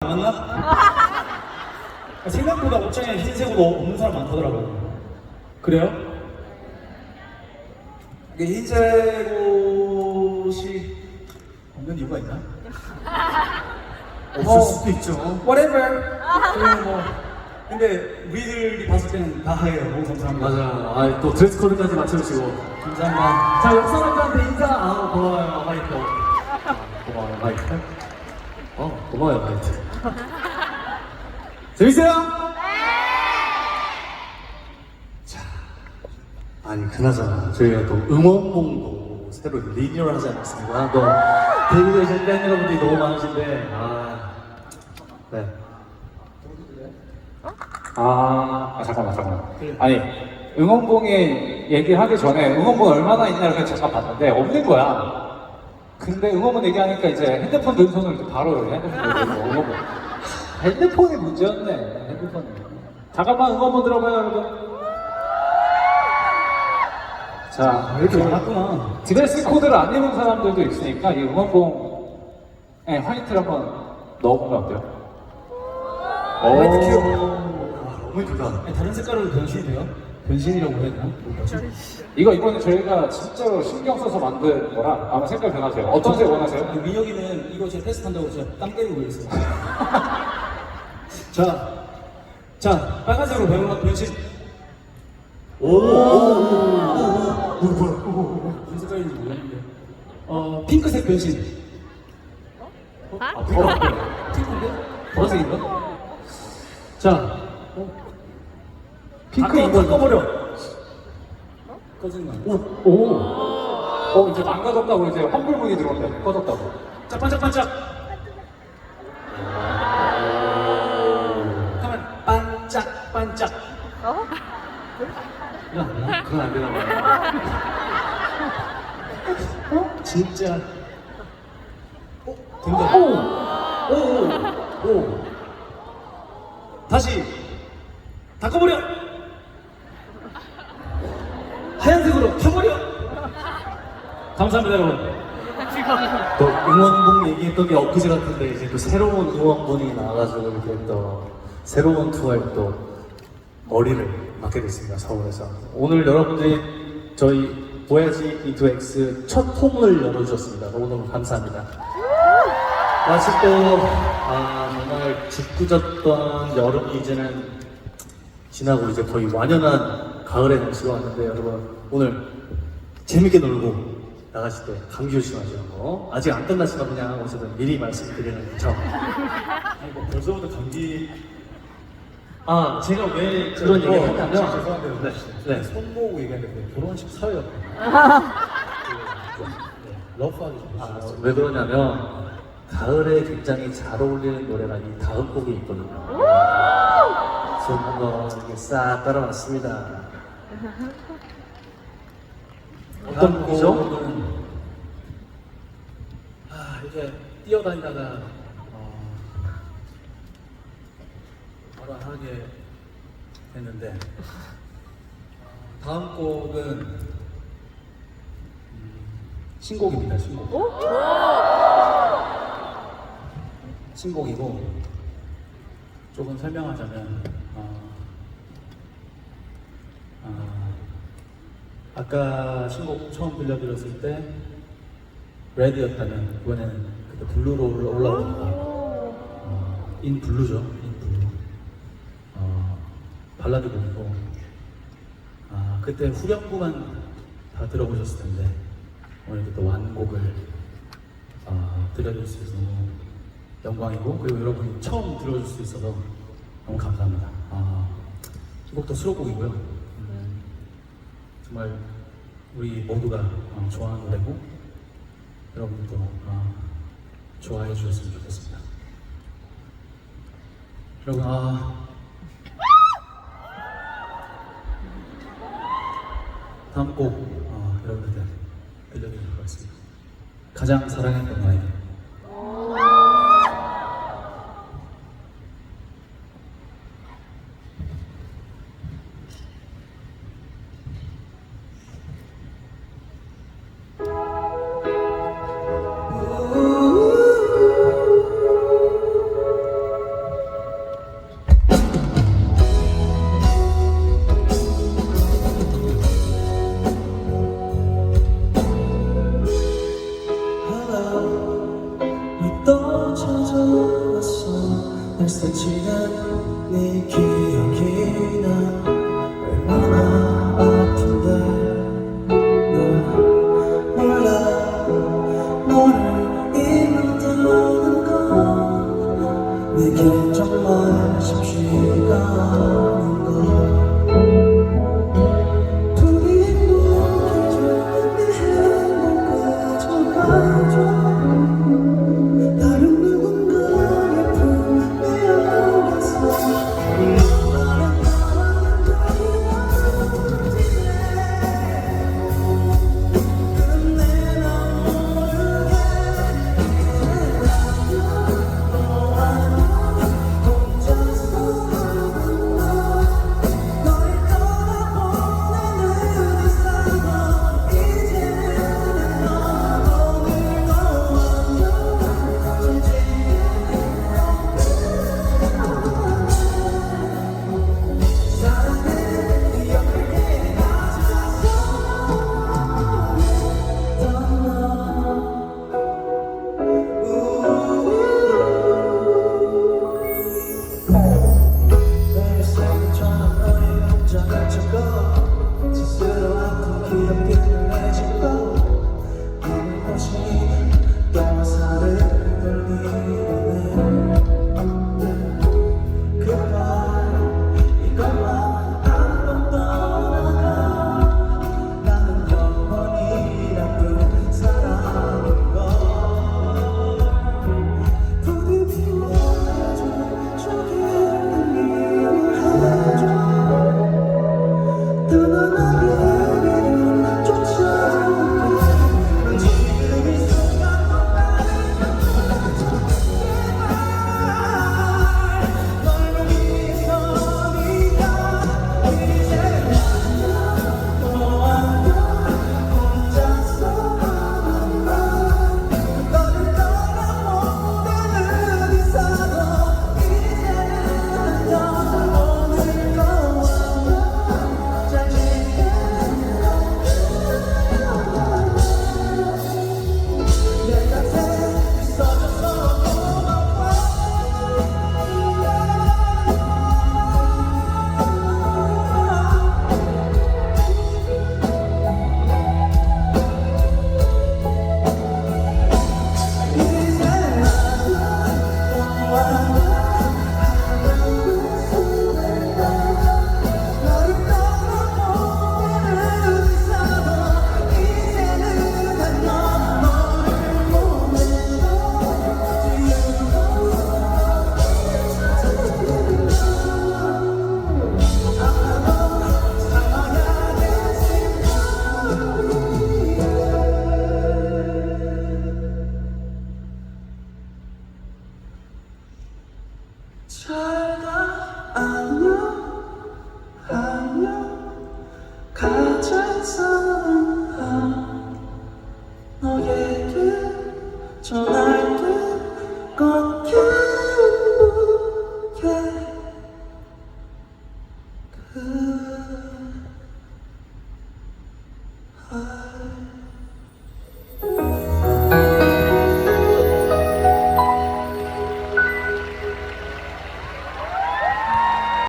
안 맞나? 생각보다 옷장에 흰색 옷 없는 사람 많다더라고요. 그래요? 이게 흰색 옷이 없는 이유가 있나? 없을 수도 있죠. whatever. 그냥 뭐 근데 우리들이 봤을 때는 다 하예요. 너무 감사합니다. 맞아. 아, 또 드레스 코드까지 맞춰주시고. 감사합니다. 자, 옆 사람들한테 인사. 아, 고마워요, 화이트. 고마워요, 화이트. 어, 고마워요, 화이트. 재밌어요? 자, 아니, 그나저나, 저희가 또 응원봉도 새로 리뉴얼 하지 않았습니까? 또, 데뷔되신 팬 여러분들이 너무 많으신데, 아, 네. 아, 아, 잠깐만 잠깐만 아니 응원봉에 얘기하기 전에 응원봉 얼마나 있나 이렇게 잠깐 봤는데 없는 거야 근데 응원봉 얘기하니까 이제 핸드폰 든 이렇게 바로 핸드폰 들고 응원봉 핸드폰이 문제였네 핸드폰이 잠깐만 응원봉 들어봐요 여러분 자 이렇게 많았구나. 드레스 코드를 안 입은 사람들도 있으니까 이 응원봉에 화이트를 한번 넣어보면 어때요? 화이트 큐. 너무 예쁘다. 다른 색깔로 변신이 돼요? 변신이라고 해야 되나? 이거 이번에 저희가 진짜로 신경 써서 만든 거라 아마 색깔 변하세요. 어떤 색 원하세요? 아니, 민혁이는 이거 제가 테스트한다고 제가 땀 때리고 그랬어요. 자, 자, 빨간색으로 변, 변신. 오, 뭐야, 오, 무슨 색깔인지 모르겠는데. 어, 핑크색 변신. 아, 피가 없네. 핑크인데? 보라색인가? 자, 어? 핑크 핑크 이거 이거 꺼버려. 꺼진 거. 오, 오. 어 이제 망가졌다고 이제 환불문이 들어온다. 꺼졌다고. 자, 반짝반짝. 그건 안 되나 봐요. 어? 진짜. 어? 된다. 오! 오! 오! 오! 다시! 닦아버려! 하얀색으로 펴버려! 감사합니다, 여러분. 또 응원봉 얘기했던 게 엊그제 같은데 이제 또 새로운 응원봉이 나와가지고 이렇게 또 새로운 투어에 또 머리를 맡게 됐습니다 서울에서 오늘 여러분들이 저희 보야지 E2X 첫 홈을 열어주셨습니다 너무너무 감사합니다 마치 또 아, 정말 짓궂었던 여름이 이제는 지나고 이제 거의 완연한 가을에 넘치고 왔는데 여러분 오늘 재밌게 놀고 나가실 때 감기 조심하시는 거 아직 안 끝났지만 그냥 어쨌든 미리 말씀드리는 점. 아니, 뭐 벌써부터 감기. 아 제가 왜 그런 얘기를 어, 했냐면 진짜 죄송한데, 네, 네. 손 모으고 얘기하는데 결혼식 사회였고. 러프하게 좀 아, 해주세요. 왜 그러냐면 가을에 굉장히 잘 어울리는 노래가 이 다음 곡이 있거든요. 한번 이렇게 싹 따라왔습니다. 어떤 곡이죠? 아, 이제 뛰어다니다가 안 하게 됐는데 어, 다음 곡은 음, 신곡입니다. 신곡. 신곡이고 조금 설명하자면 어, 어, 아까 신곡 처음 들려드렸을 때 레드였다면 이번에는 그때 블루로 올라- 올라옵니다. 어, 인 블루죠, 발라드 곡이고 아, 그때 후렴구만 다 들어보셨을 텐데 오늘 이렇게 또 완곡을 어, 들려줄 수 있어서 너무 영광이고 그리고 여러분이 처음 들어줄 수 있어서 너무 감사합니다. 아, 이 곡도 수록곡이고요. 음, 정말 우리 모두가 어, 좋아하는 노래고 여러분도 어, 좋아해 주셨으면 좋겠습니다. 여러분 아 다음 곡 어, 여러분들 들려드리도록 하겠습니다. 가장 사랑했던 나에 love. 잘